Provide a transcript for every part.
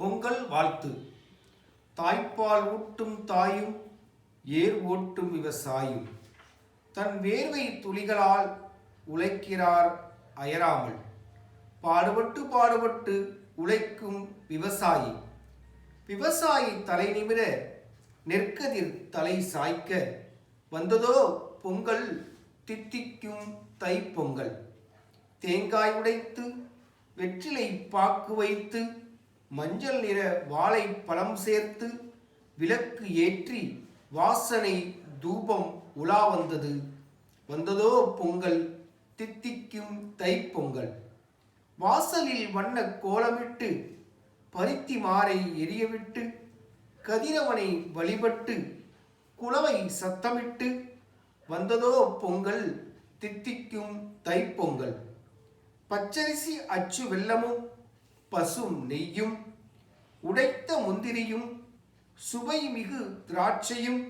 பொங்கல் வாழ்த்து. தாய்ப்பால் ஊட்டும் தாயும் ஏர் ஓட்டும் விவசாயும் தன் வேர்வை துளிகளால் உழைக்கிறார் அயராமல். பாடுபட்டு பாடுபட்டு உழைக்கும் விவசாயி. விவசாயி தலை நிமிர நெற்கதிர் தலை சாய்க்க. வந்ததோ பொங்கல் தித்திக்கும் தைப்பொங்கல். தேங்காய் உடைத்து வெற்றிலை பாக்கு வைத்து மஞ்சள் நிற வாழை பழம் சேர்த்து விளக்கு ஏற்றி வாசனை தூபம் உலா வந்தது. வந்ததோ பொங்கல் தித்திக்கும் தைப்பொங்கல். வாசலில் வண்ண கோலமிட்டு பருத்தி மாறை எரியவிட்டு கதிரவனை வழிபட்டு குளவை சத்தமிட்டு வந்ததோ பொங்கல் தித்திக்கும் தைப்பொங்கல். பச்சரிசி அச்சு வெல்லமும் பசும் நெய்யும் உடைத்த முந்திரியும் சுவை மிகு திராட்சையும்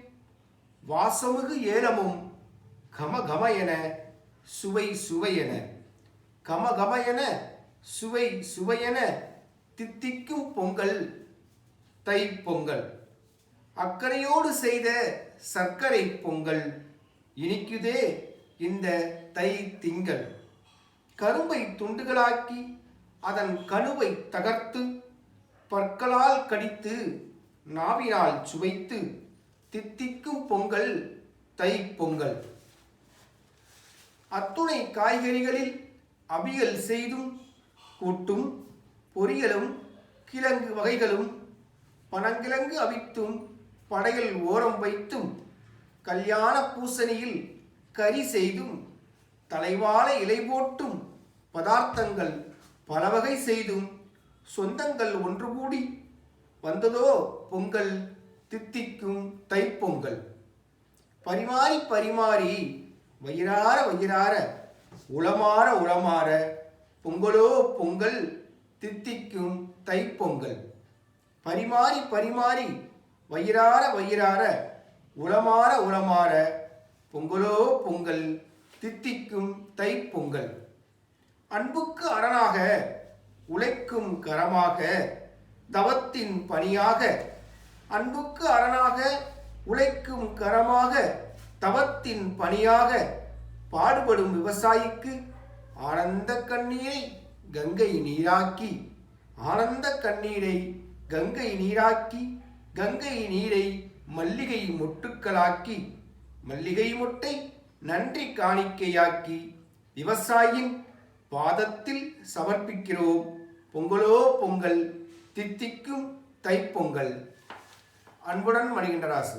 வாசமிகு ஏலமும் கமகம என சுவை சுவையென. கமகம என சுவை சுவையென தித்திக்கும் பொங்கல் தை பொங்கல். அக்கறையோடு செய்த சர்க்கரை பொங்கல் இனிக்குதே இந்த தை திங்கள். கரும்பை துண்டுகளாக்கி அதன் கணுவை தகர்த்து பற்களால் கடித்து நாவினால் சுவைத்து தித்திக்கும் பொங்கல் தை பொங்கல் அத்துணை காய்கறிகளில் அவியல் செய்தும் கூட்டும் பொரியலும் கிழங்கு வகைகளும் பனங்கிழங்கு அவித்தும் படையல் ஓரம் வைத்தும் கல்யாண பூசணியில் கறி செய்தும் தலைவாழ இலை போட்டும் பதார்த்தங்கள் பலவகை செய்தும் சொந்தங்கள் ஒன்று கூடி வந்ததோ பொங்கல் தித்திக்கும் தைப்பொங்கல். பரிமாறி பரிமாறி வயிறார வயிறார உளமாற உளமாற பொங்கலோ பொங்கல் தித்திக்கும் தைப்பொங்கல். பரிமாறி பரிமாறி வயிறார வயிறார உளமாற உளமாற பொங்கலோ பொங்கல் தித்திக்கும் தைப்பொங்கல். அன்புக்கு அரணாக உழைக்கும் கரமாக தவத்தின் பணியாக. அன்புக்கு அரணாக உழைக்கும் கரமாக தவத்தின் பணியாக பாடுபடும் விவசாயிக்கு ஆனந்த கண்ணீரை கங்கை நீராக்கி ஆனந்த கண்ணீரை கங்கை நீராக்கி கங்கை நீரை மல்லிகை மொட்டுக்களாக்கி மல்லிகை மொட்டை நன்றி காணிக்கையாக்கி விவசாயின் பாதத்தில் சமர்ப்பிக்கிறோம். பொங்கலோ பொங்கல். தித்திக்கும் தைப்பொங்கல். அன்புடன் மணிகண்டராசு